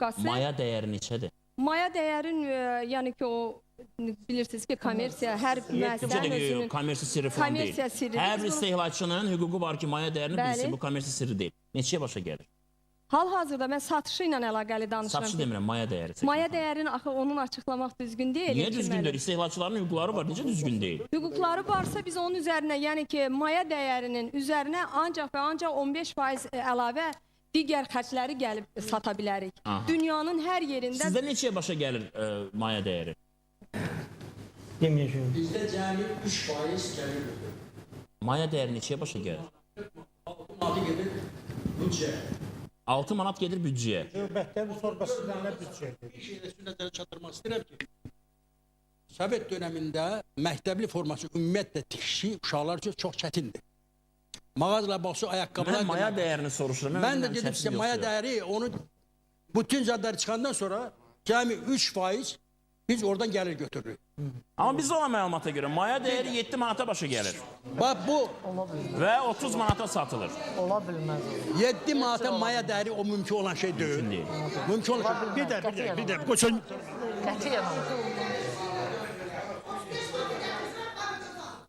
sertifikası. Maya dəyəri neçədir? Maya dəyərin e, yəni ki o bilirsiniz ki kommersiya hər müəssisənin özünün kommersiya sirri falan deyil. Kommersiya sirri. Hər bir istehlakçının hüququ var ki, maya dəyərini Bəli. bilsin, bu kommersiya sirri deyil. Neçəyə başa gəlir? hal-hazırda mən satışı ilə əlaqəli danışıram. Satışı demirəm, maya dəyəri. Maya dəyərini axı onun açıqlamaq düzgün deyil. Niyə düzgün deyil? İstehlakçıların hüquqları var, necə düzgün deyil? Hüquqları varsa biz onun üzərinə, yəni ki, maya dəyərinin üzərinə ancaq və ancaq 15% əlavə digər xərcləri gəlib sata bilərik. Aha. Dünyanın hər yerində Sizdə neçəyə başa gəlir ə, maya dəyəri? Deməyəcəm. Bizdə cəmi 3% gəlir. Maya dəyəri neçəyə başa gəlir? Adı gedir büdcə. 6 manat gedir büdcəyə. Növbətdə torbasından nə bütçədir? Bir şeydə sizə nəzərə çatdırmaq istəyirəm ki, Sovet dövründə məktəbli forması ümumiyyətlə tikişi uşaqlar üçün çox çətindir. Mağazalar baxsa ayaqqabılar Mən maya demək- dəyərini soruşuram. Mən də bilmirəm, dedim çətin sizə maya yoxsa yox. dəyəri onu bütün zədləri çıxandan sonra cəmi 3% biz oradan gəlir götürürük. Amma biz olan məlumata görə maya dəyəri 7 manata başa gəlir Bax bu və 30 manata satılır. Ola bilməz. 7 manata maya dəyəri o mümkün olan şey deyil. deyil. Mümkün olan şey. Bir də, bir də, bir də. Qoçun Qətiyyən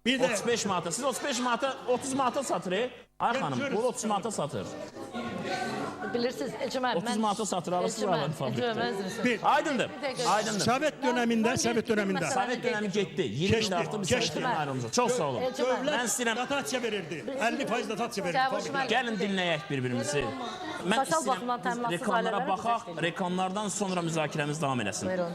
bir də 35 manata. Siz 35 manata 30 manata satır. e? Ay xanım, görürüz. bu 30 manata satır. Bilirsiniz, Ecəmə, 30 manata satır, alırsınız Ecəmə, arvad fabrikdə. Ecəmə, üzr Bir- istəyirəm. Aydındır. Bir dəqiqə. Aydındır. Sovet dövründə, Sovet dövründə Sovet dönəmi getdi. 20 Keçdi, il artıq biz keçdi. Sovetdən ayrılmışıq. Çox sağ olun. Ecəmə, Mən istəyirəm dotasiya verirdi. 50% dotasiya verirdi. Çavuş fabrikə. müəllim. Gəlin dinləyək bir-birimizi. Mən Sosial baxımdan istəyirəm biz təminatsız reklamlara ailələrə baxaq, güzəşt reklamlardan sonra müzakirəmiz davam eləsin. Buyurun.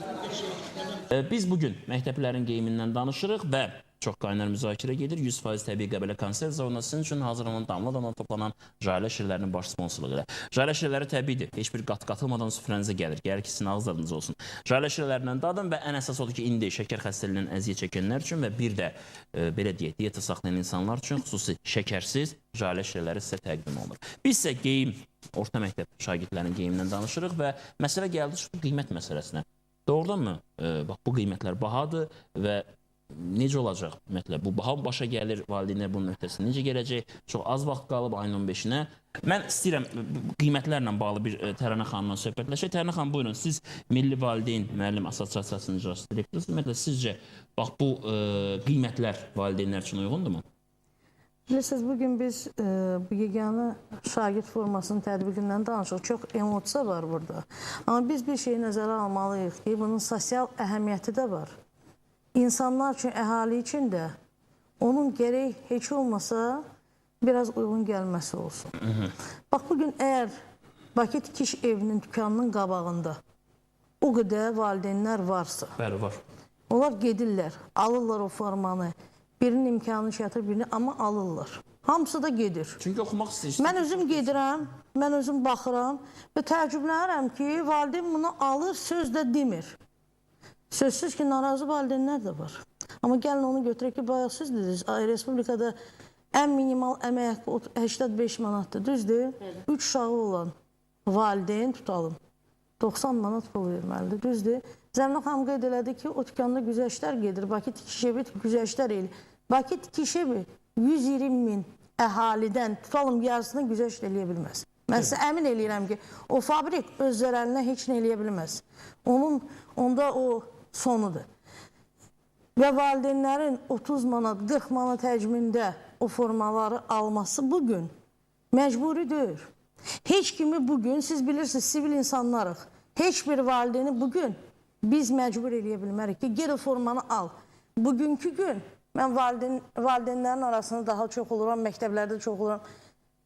E, Biz bugün məktəblərin geyimindən danışırıq və çox qaynar müzakirə gedir. 100% təbii qəbələ konsert sizin üçün hazırlanan damla damla toplanan Jalə şirlərinin baş sponsorluğu ilə. Jalə şirləri təbiidir. Heç bir qat qatılmadan süfrənizə gəlir. Gəlir ki, sizin ağız tadınız olsun. Jalə şirlərindən dadın və ən əsas odur ki, indi şəkər xəstəliyindən əziyyət çəkənlər üçün və bir də e, belə deyək, diyeta saxlayan insanlar üçün xüsusi şəkərsiz Jalə şirləri sizə təqdim olunur. Biz isə geyim orta məktəb şagirdlərinin geyimindən danışırıq və məsələ gəldi şu qiymət məsələsinə. Doğrudanmı? E, bax bu qiymətlər bahadır və necə olacaq? Ümumiyyətlə bu baha başa gəlir, valideynlər bunun öhdəsində necə gələcək? Çox az vaxt qalıb ayın 15-nə. Mən istəyirəm bu bu qiymətlərlə bağlı bir e, Tərənə xanımla söhbətləşək. Tərənə xanım buyurun. Siz Milli Valideyn Müəllim Assosiasiyasının icraçı direktorusunuz. Ümumiyyətlə sizcə bax bu e, qiymətlər valideynlər üçün uyğundurmu? Bilirsiniz, bugün biz e, bu yeganə şagird formasının tətbiqindən danışırıq. Çox emosiya var burada. Amma biz bir şeyi nəzərə almalıyıq ki, bunun sosial əhəmiyyəti də var. İnsanlar üçün, əhali üçün də onun gərək heç olmasa biraz uyğun gəlməsi olsun. Bax, bugün əgər Bakı tikiş evinin dükanının qabağında o qədər valideynlər varsa, Bəli, var. Onlar gedirlər, alırlar o formanı. Birinin imkanı çatır, birini amma alırlar. Hamısı da gedir. Çünki oxumaq istəyirsən. Mən özüm gedirəm, mən özüm baxıram və təəccüblənirəm ki, valideyn bunu alır, söz də demir. Sözsüz ki, narazı valideynlər də var. Amma gəlin onu götürək ki, bayaq siz dediniz, respublikada ən minimal əmək haqqı ot- 85 manatdır, düzdür? 3 uşağı olan valideyn tutalım. 90 manat pul verməlidir, düzdür? Zəminə xanım qeyd elədi ki, o dükanda güzəştlər gedir, Bakı tikiş evi güzəştlər eləyir. Bakı tikiş evi 120 min əhalidən tutalım yarısını güzəşt eləyə bilməz. Mən sizə əmin eləyirəm ki, o fabrik öz zərərinə heç nə eləyə bilməz. Onun onda o sonudur. Və valideynlərin 30 manat, 40 manat həcmində o formaları alması bugün məcburidir. Heç kimi bugün, siz bilirsiniz, sivil insanlarıq. Heç bir valideyni bugün biz məcbur eləyə bilmərik ki, gel o formanı al. Bugünkü gün mən valideyn, valideynlərin arasında daha çox oluram, məktəblərdə çox oluram.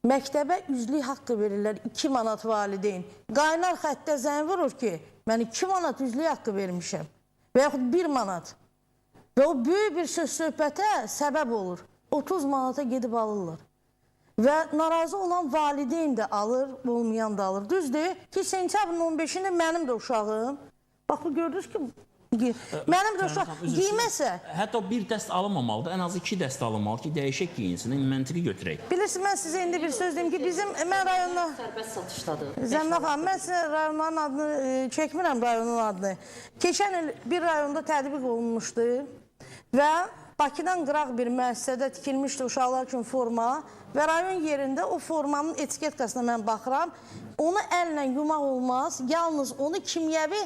Məktəbə üzlük haqqı verirlər 2 manat valideyn. Qaynar xəttə zəng vurur ki, mən 2 manat üzlük haqqı vermişəm. Və yaxud 1 manat. Və o böyük bir söz söhbətə səbəb olur. 30 manata gedib alırlar. Və narazı olan valideyn də alır, olmayan da alır. Düzdür ki, sentyabrın 15-də mənim də uşağım, bax bu gördünüz ki, mənim də uşaq giyməsə, Hətta bir dəst alınmamalıdır. Ən azı 2 dəst alınmalı ki, dəyişək geyinsin. Məntiqi götürək. bilirsiniz, mən sizə indi bir söz deyim ki, bizim, mən rayonda, Sərbəst satışdadır. Zəminə xanım, mən sizə rayonların adını e, çəkmirəm rayonun adını. Keçən il bir rayonda tətbiq olunmuşdu və Bakıdan qıraq bir müəssisədə tikilmişdi uşaqlar üçün forma və rayon yerində o formanın etiketkasına mən baxıram. Onu əllə yumaq olmaz. Yalnız onu kimyəvi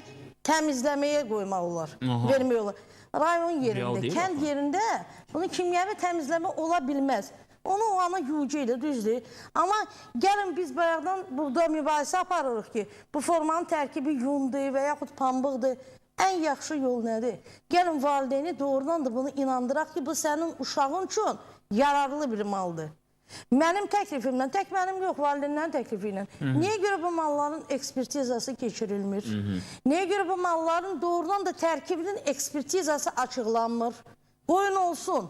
təmizləməyə qoymaq olar. Aha. Vermək olar. Rayon Real yerində, deyil kənd yerində bunu kimyəvi təmizləmə ola bilməz. Onu o ana yucu idi, düzdür. Amma gəlin biz bayaqdan burada mübahisə aparırıq ki, bu formanın tərkibi yundur və yaxud pambıqdır. Ən yaxşı yol nədir? Gəlin valideyni doğrudan da bunu inandıraq ki, bu sənin uşağın üçün yararlı bir maldır. Mənim təklifimlə, tək mənim yox, valideynlərin təklifi ilə. Niyə görə bu malların ekspertizası keçirilmir? Niyə görə bu malların doğrudan da tərkibinin ekspertizası açıqlanmır? Qoyun olsun.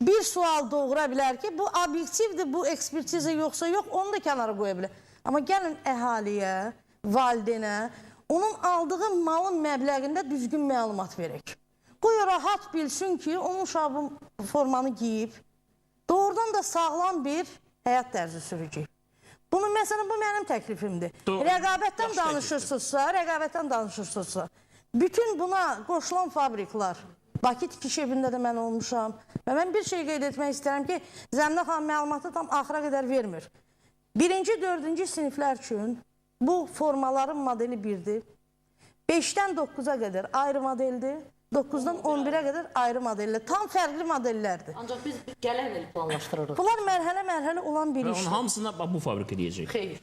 Bir sual doğura bilər ki, bu obyektivdir, bu ekspertiza yoxsa yox, onu da kənara qoya bilər. Amma gəlin əhaliyə, valideynə, onun aldığı malın məbləğində düzgün məlumat verək. Qoy rahat bilsin ki, onun uşağı bu formanı giyib, doğrudan da sağlam bir həyat tərzi sürəcək. Bunu məsələn bu mənim təklifimdir. Doğru. Rəqabətdən danışırsınızsa, rəqabətdən danışırsınızsa, bütün buna qoşulan fabriklar, Bakı tikiş evində də mən olmuşam və mən bir şey qeyd etmək istəyirəm ki, Zəminə xanım məlumatı tam axıra qədər vermir. Birinci, dördüncü siniflər üçün bu formaların modeli birdir. 5-dən 9-a qədər ayrı modeldir. 9-dan 11-ə qədər ayrı modellər. Tam fərqli modellərdir. Ancaq biz gələn il planlaşdırırıq. Bunlar mərhələ-mərhələ olan bir Və onun işdir. hamısına bax bu fabrika deyəcək. Xeyr.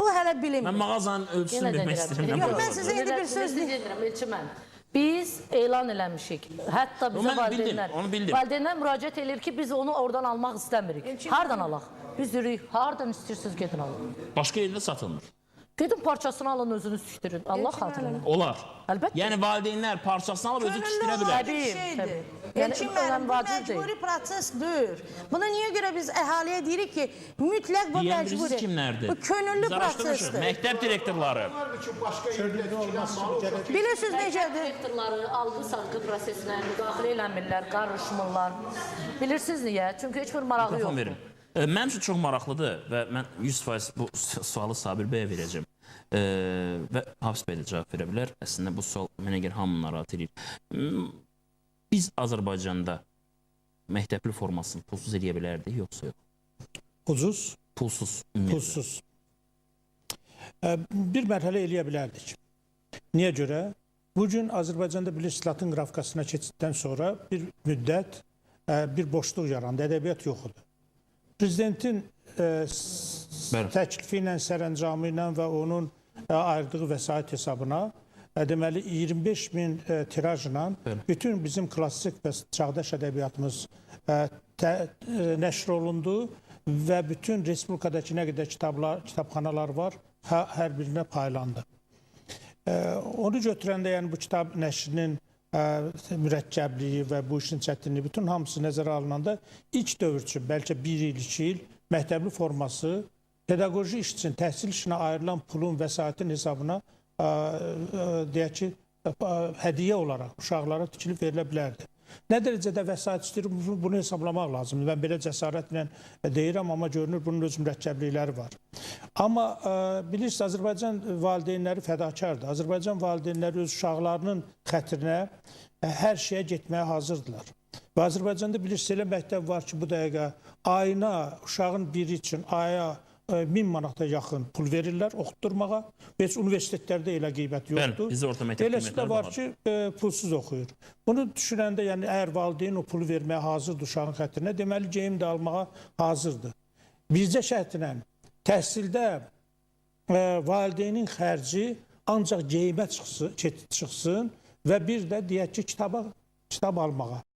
Bu hələ bilinmir. Mən mağazanın ölçüsünü bilmək istəyirəm. Yox, mən sizə indi bir söz deyirəm, Elçi mən. Biz elan eləmişik. Hətta bizə valideynlər, bildim, onu bildim. valideynlər müraciət edir ki, biz onu oradan almaq istəmirik. Hardan alaq? Biz deyirik, hardan istəyirsiniz gedin alın. Başqa yerdə satılmır. Gedin parçasını alın özünüz tikdirin. Allah xatirinə. Olar. Əlbəttə. Yəni valideynlər parçasını alıb özü tikdirə Könüllü bilər. olan bir Təbii, şeydir. təbii. Elçin Yəni, müəllim, önəm bu vacib deyil. məcburi prosesdir. Buna niyə görə biz əhaliyə deyirik ki, mütləq bu Deyən məcburi. bilirsiniz kimlərdir? Bu könüllü Biz araşdırmışıq. prosesdir. Məktəb direktorları. Bilirsiniz necədir? Direktorları alqı-satqı prosesinə müdaxilə eləmirlər, qarışmırlar. Bilirsiniz niyə? Çünki heç bir marağı Mikrofon yoxdur. verin. E, Mənim üçün çox maraqlıdır və mən 100% bu su- sualı Sabir bəyə verəcəm. E, və Hafız bəy də cavab verə bilər. Əslində bu sual mənə görə hamını narahat edir. Hmm, Biz Azərbaycanda məktəbli formasını pulsuz eləyə bilərdik, yoxsa yox? Ucuz, Pulsuz. ümumiyyətlə. pulsuz. Bir mərhələ eləyə bilərdik. Niyə görə? Bu gün Azərbaycanda bilirsiniz Latın qrafikasına keçiddən sonra bir müddət bir boşluq yarandı, ədəbiyyat yox idi. Prezidentin təklifi ilə, sərəncamı ilə və onun ayırdığı vəsait hesabına ə, deməli 25 min ə, tirajla bütün bizim klassik və çağdaş ədəbiyyatımız ə, tə, nəşr olundu və bütün respublikadakı nə qədər kitablar, kitabxanalar var, hə, hər birinə paylandı. Onu götürəndə yəni bu kitab nəşrinin ə, mürəkkəbliyi və bu işin çətinliyi bütün hamısı nəzərə alınanda ilk dövr üçün bəlkə 1 il, 2 il məktəbli forması pedaqoji iş üçün təhsil işinə ayrılan pulun vəsaitin hesabına ə, ə, deyək ki, ə, hədiyyə olaraq uşaqlara tikilib verilə bilərdi. Nə dərəcədə vəsait istəyir bunu, hesablamaq lazımdır. Mən belə cəsarətlə deyirəm, amma görünür bunun öz mürəkkəblikləri var. Amma ə, bilirsiniz Azərbaycan valideynləri fədakardır. Azərbaycan valideynləri öz uşaqlarının xətrinə ə, hər şeyə getməyə hazırdılar. Və Azərbaycanda bilirsiniz elə məktəb var ki, bu dəqiqə ayına uşağın biri üçün aya 1000 manata yaxın pul verirlər oxutdurmağa. Heç universitetlərdə elə qiymət Bəli, yoxdur. bizdə orta məktəb Eləsi də qiymətləri var ki, e, pulsuz oxuyur. Bunu düşünəndə, yəni əgər valideyn o pulu verməyə hazırdır uşağın xətrinə, deməli geyim də almağa hazırdır. Bircə şərtlə təhsildə e, valideynin xərci ancaq geyimə çıxsın, çıxsın və bir də deyək ki, kitaba kitab almağa.